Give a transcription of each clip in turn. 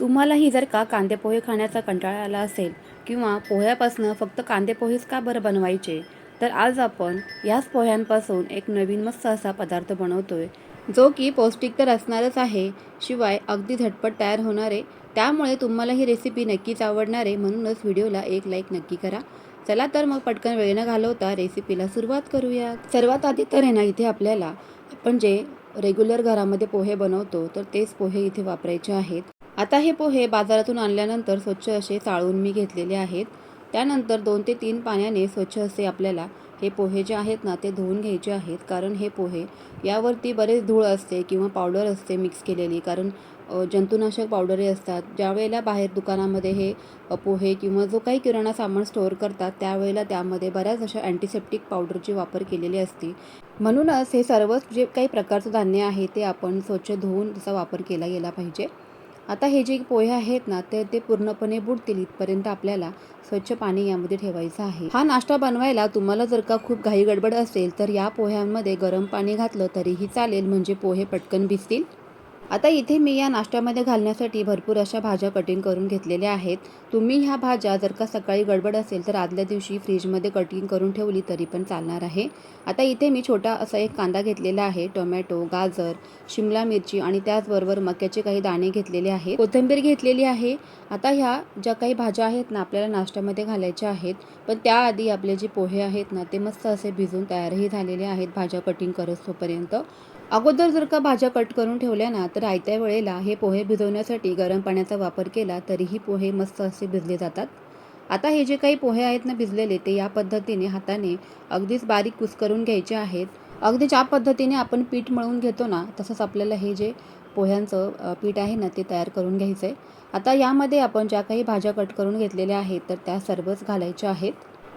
तुम्हालाही जर का कांदे पोहे खाण्याचा कंटाळा आला असेल किंवा पोह्यापासनं फक्त कांदे पोहेच का बरं बनवायचे? तर आज आपण याच पोह्यांपासून एक नवीन मस्त असा पदार्थ बनवतोय जो की पौष्टिक तर असणारच आहे शिवाय अगदी झटपट तयार होणारे. त्यामुळे तुम्हाला ही रेसिपी नक्कीच आवडणारे म्हणूनच व्हिडिओला एक लाईक नक्की करा. चला तर मग पटकन वेळ न घालवता रेसिपीला सुरुवात करूया सर्वात आधी तर आहे ना इथे आपल्याला आपण जे रेग्युलर घरामध्ये पोहे बनवतो तर तेच पोहे इथे वापरायचे आहेत. आता हे पोहे बाजारातून आणल्यानंतर स्वच्छ असे चाळून मी घेतलेले आहेत. त्यानंतर दोन ते तीन पाण्याने स्वच्छ असे आपल्याला हे पोहे जे आहेत ना ते धुवून घ्यायचे आहेत. कारण हे पोहे यावरती बरेच धूळ असते किंवा पावडर असते मिक्स केलेली. कारण जंतुनाशक पावडरे असतात. ज्यावेळेला बाहेर दुकानामध्ये हे पोहे किंवा जो काही किराणा सामान स्टोअर करतात त्यावेळेला त्यामध्ये बऱ्याच अशा अँटीसेप्टिक पावडरची वापर केलेली असते. म्हणूनच हे सर्वच जे काही प्रकारचं धान्य आहे ते आपण स्वच्छ धुवून त्याचा वापर केला गेला पाहिजे. आता हे जे पोहे आहेत ना तर ते पूर्णपणे बुडतील इथपर्यंत आपल्याला स्वच्छ पाणी यामध्ये ठेवायचं आहे. हा नाश्ता बनवायला तुम्हाला जर का खूप घाई गडबड असेल तर या पोह्यांमध्ये गरम पाणी घातलं तरीही चालेल. म्हणजे पोहे पटकन भिजतील. आता इथे मी या नाश्त्यामध्ये घालण्यासाठी भरपूर अशा भाज्या कटिंग करून घेतलेल्या आहेत. तुम्ही ह्या भाज्या जर का सकाळी गडबड असेल तर आदल्या दिवशी फ्रीजमध्ये कटिंग करून ठेवली तरी पण चालणार आहे. आता इथे मी छोटा असा एक कांदा घेतलेला आहे टोमॅटो गाजर शिमला मिरची आणि त्याचबरोबर मक्याचे काही दाणे घेतलेले आहेत. कोथिंबीर घेतलेली आहे. आता ह्या ज्या काही भाज्या आहेत ना आपल्याला नाश्त्यामध्ये घालायच्या आहेत. पण त्याआधी आपले जे पोहे आहेत ना ते मस्त असे भिजून तयारही झालेले आहेत. भाज्या कटिंग करत तोपर्यंत. अगोदर जर का भाज्या कट करून ठेवल्या ना तर आयत्या वेळेला हे पोहे भिजवण्यासाठी गरम पाण्याचा वापर केला तरीही पोहे मस्त असे भिजले जातात. आता हे जे काही पोहे आहेत ना भिजलेले ते या पद्धतीने हाताने अगदीच बारीक कुस्करून घ्यायचे आहेत. अगदी ज्या पद्धतीने आपण पीठ मळून घेतो ना तसंच आपल्याला हे जे पोह्यांचं पीठ आहे ना ते तयार करून घ्यायचं आहे आता यामध्ये आपण ज्या काही भाज्या कट करून घेतलेल्या आहेत तर त्या सर्वच घालायच्या आहेत.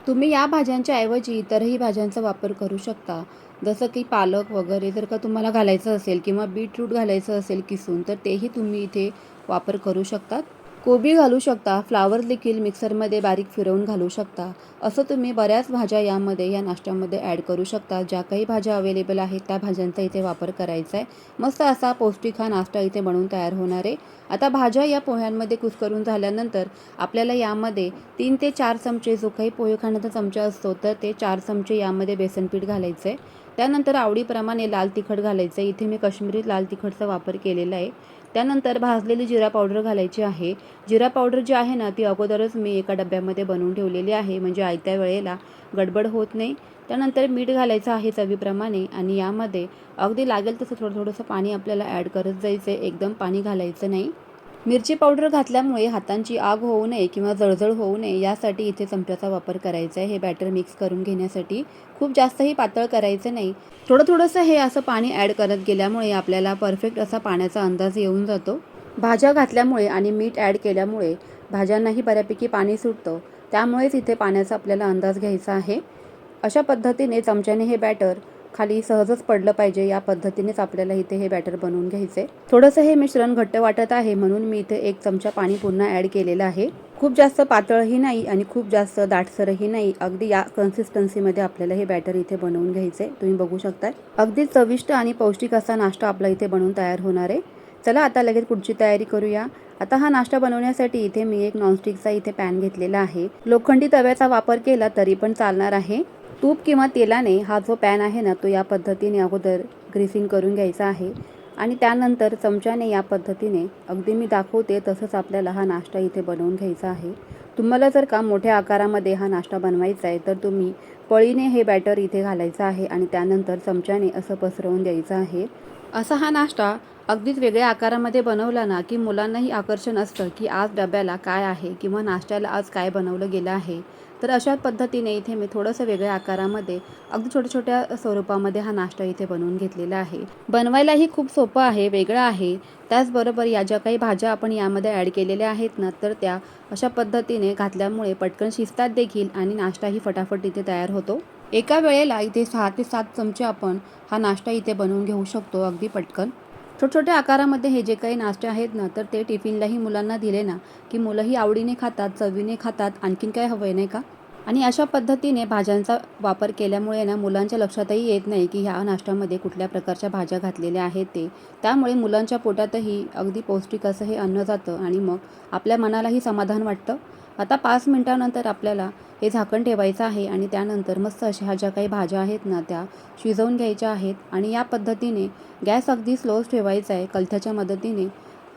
तुम्ही या भाज्यांच्या ऐवजी इतरही भाज्यांचा वापर करू शकता. जसं की पालक वगैरे जर का तुम्हाला घालायचं असेल किंवा बीटरूट घालायचं असेल किसून तर तेही तुम्ही इथे वापर करू शकतात. कोबी घालू शकता फ्लावर देखील मिक्सरमध्ये बारीक फिरवून घालू शकता. असं तुम्ही बऱ्याच भाज्या यामध्ये या नाश्त्यामध्ये ॲड करू शकता. ज्या काही भाज्या अवेलेबल आहेत त्या भाज्यांचा इथे वापर करायचा आहे. मस्त असा पौष्टिक हा नाश्ता इथे बनवून तयार होणार आहे. आता भाज्या या पोह्यांमध्ये कुस्करून झाल्यानंतर आपल्याला यामध्ये तीन ते चार चमचे जो काही पोहे खाण्याचा चमचा असतो तर ते चार चमचे यामध्ये बेसन पीठ घालायचं आहे त्यानंतर आवडीप्रमाणे लाल तिखट घालायचं. आहे इथे मी काश्मीरी लाल तिखटचा वापर केलेला आहे. त्यानंतर भाजलेली जिरा पावडर घालायची आहे. जिरा पावडर जी आहे ना ती अगोदरच मी एका डब्यामध्ये बनवून ठेवलेली आहे. म्हणजे आयत्या वेळेला गडबड होत नाही. त्यानंतर मीठ घालायचं आहे चवीप्रमाणे आणि यामध्ये अगदी लागेल तसं थोडं थोडंसं पाणी आपल्याला ॲड करत जायचं आहे एकदम पाणी घालायचं नाही. मिरची पावडर घातल्यामुळे हातांची आग होऊ नये किंवा जळजळ होऊ नये यासाठी इथे चमच्याचा वापर करायचा आहे. हे बॅटर मिक्स करून घेण्यासाठी खूप जास्तही पातळ करायचं नाही. थोडं थोडंसं हे असं पाणी ॲड करत गेल्यामुळे आपल्याला परफेक्ट असा पाण्याचा अंदाज येऊन जातो. भाज्या घातल्यामुळे आणि मीठ ॲड केल्यामुळे भाज्यांनाही बऱ्यापैकी पाणी सुटतं. त्यामुळेच इथे पाण्याचा आपल्याला अंदाज घ्यायचा आहे. अशा पद्धतीने चमच्याने हे बॅटर खाली सहजच पडलं पाहिजे या पद्धतीनेच आपल्याला इथे हे बॅटर बनवून घ्यायचे. थोडंसं हे मिश्रण घट्ट वाटत आहे म्हणून मी इथे एक चमचा पाणी पुन्हा ॲड केलेलं आहे. खूप जास्त पातळही नाही आणि खूप जास्त दाटसरही नाही. अगदी या कन्सिस्टन्सीमध्ये आपल्याला हे बॅटर इथे बनवून घ्यायचे. तुम्ही बघू शकताय. अगदी चविष्ट आणि पौष्टिक असा नाश्ता आपला इथे बनवून तयार होणार आहे. चला आता लगेच पुढची तयारी करूया. आता हा नाश्ता बनवण्यासाठी इथे मी एक नॉनस्टिकचा इथे पॅन घेतलेला आहे. लोखंडी तव्याचा वापर केला तरी पण चालणार आहे. तूप किंवा तेलाने हा जो पॅन आहे ना तो या पद्धतीने अगोदर ग्रीसिंग करून घ्यायचा आहे. आणि त्यानंतर चमच्याने या पद्धतीने अगदी मी दाखवते तसंच आपल्याला हा नाश्ता इथे बनवून घ्यायचा आहे. तुम्हाला जर का मोठ्या आकारामध्ये हा नाश्ता बनवायचा आहे तर तुम्ही पळीने हे बॅटर इथे घालायचं आहे आणि त्यानंतर चमच्याने असं पसरवून द्यायचं आहे. असा हा नाश्ता अगदीच वेगळ्या आकारामध्ये बनवला ना की मुलांनाही आकर्षण असतं की आज डब्याला काय आहे किंवा नाश्त्याला आज काय बनवलं गेलं आहे. तर अशा पद्धतीने इथे मी थोडंसं वेगळ्या आकारामध्ये अगदी छोट्या छोट्या स्वरूपामध्ये हा नाश्ता इथे बनवून घेतलेला आहे. बनवायलाही खूप सोपं आहे वेगळं आहे. त्याचबरोबर या ज्या काही भाज्या आपण यामध्ये ॲड केलेल्या आहेत ना तर त्या अशा पद्धतीने घातल्यामुळे पटकन शिजतात देखील आणि नाश्ताही फटाफट इथे तयार होतो. एका वेळेला इथे सहा ते सात चमचे आपण हा नाश्ता इथे बनवून घेऊ शकतो अगदी पटकन. छोट छोट्या आकारामध्ये हे जे काही नाश्ते आहेत ना तर ते टिफिनलाही मुलांना दिले ना की मुलंही आवडीने खातात चवीने खातात आणखीन काय हवं आहे नाही का? आणि अशा पद्धतीने भाज्यांचा वापर केल्यामुळे ना मुलांच्या लक्षातही येत नाही की ह्या नाश्त्यामध्ये कुठल्या प्रकारच्या भाज्या घातलेल्या आहेत ते. त्यामुळे मुलांच्या पोटातही अगदी पौष्टिक असं हे अन्न जातं आणि मग आपल्या मनालाही समाधान वाटतं. आता पाच मिनटानंतर आपल्याला हे झाकण ठेवायचं आहे आणि त्यानंतर मस्त अशा ह्या ज्या काही भाज्या आहेत ना त्या शिजवून घ्यायच्या आहेत आणि या पद्धतीने गॅस अगदी स्लोच ठेवायचा आहे कलथ्याच्या मदतीने.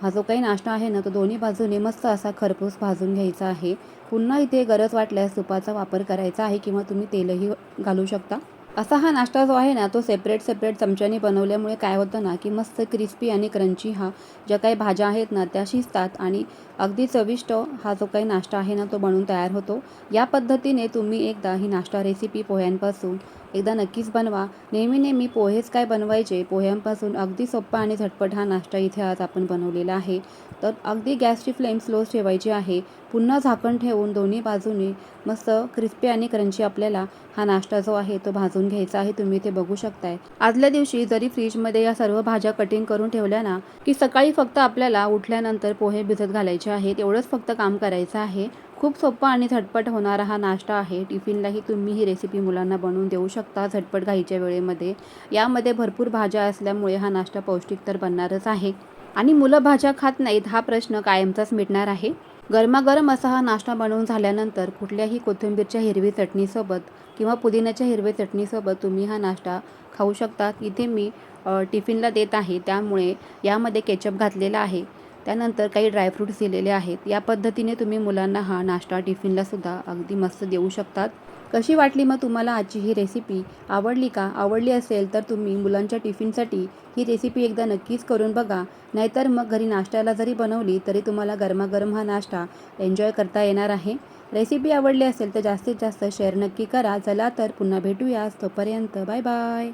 हा जो काही नाश्ता आहे ना तो दोन्ही बाजूने मस्त असा खरपूस भाजून घ्यायचा आहे. पुन्हा इथे गरज वाटल्यास तुपाचा वापर करायचा आहे किंवा तुम्ही तेलही घालू शकता. असा हा नाश्ता जो आहे ना तो सेपरेट सेपरेट चमच्याने बनवल्यामुळे काय होतं ना की मस्त क्रिस्पी आणि क्रंची हा ज्या काही भाज्या आहेत ना त्या शिजतात आणि अगदी चविष्ट हा जो काही नाश्ता आहे ना तो बनवून तयार होतो. या पद्धतीने तुम्ही एकदा ही नाश्ता रेसिपी पोह्यांपासून एकदा नक्कीच बनवा. नेहमी नेहमी पोहेच काय बनवायचे? पोह्यांपासून अगदी सोप्पा आणि झटपट हा नाश्ता इथे आज आपण बनवलेला आहे. तर अगदी गॅसची फ्लेम स्लो ठेवायची आहे. पुन्हा झाकण ठेवून दोन्ही बाजूने मस्त क्रिस्पी आणि क्रंची आपल्याला हा नाश्ता जो आहे तो भाजून घ्यायचा आहे. तुम्ही ते बघू शकताय. आदल्या दिवशी जरी फ्रीजमध्ये या सर्व भाज्या कटिंग करून ठेवल्या ना की सकाळी फक्त आपल्याला उठल्यानंतर पोहे भिजत घालायचे आहेत एवढंच फक्त काम करायचं आहे. खूप सोपा आणि झटपट होणारा हा नाश्ता आहे. टिफिनलाही तुम्ही ही रेसिपी मुलांना बनवून देऊ शकता झटपट घाईच्या वेळेमध्ये. यामध्ये भरपूर भाज्या असल्यामुळे हा नाश्ता पौष्टिक तर बनणारच आहे. आणि मुलं भाज्या खात नाहीत हा प्रश्न कायमचाच मिटणार आहे. गरमागरम असा हा नाश्ता बनवून झाल्यानंतर कुठल्याही कोथिंबीरच्या हिरवी चटणीसोबत किंवा पुदिन्याच्या हिरवी चटणीसोबत तुम्ही हा नाश्ता खाऊ शकता. इथे मी टिफिनला देत आहे. त्यामुळे यामध्ये केचप घातलेला आहे. त्यानंतर काही ड्रायफ्रूट्स दिलेले आहेत. या पद्धतीने तुम्ही मुलांना हा नाश्ता टिफिनला सुद्धा अगदी मस्त देऊ शकतात. कशी वाटली मग तुम्हाला आजची ही रेसिपी आवडली का? आवडली असेल तर तुम्ही मुलांच्या टिफिनसाठी ही रेसिपी एकदा नक्कीच करून बघा. नाहीतर मग घरी नाश्त्याला जरी बनवली तरी तुम्हाला गरमागरम हा नाश्ता एन्जॉय करता येणार आहे. रेसिपी आवडली असेल तर जास्तीत जास्त शेअर नक्की करा. चला तर पुन्हा भेटूयाच तोपर्यंत बाय बाय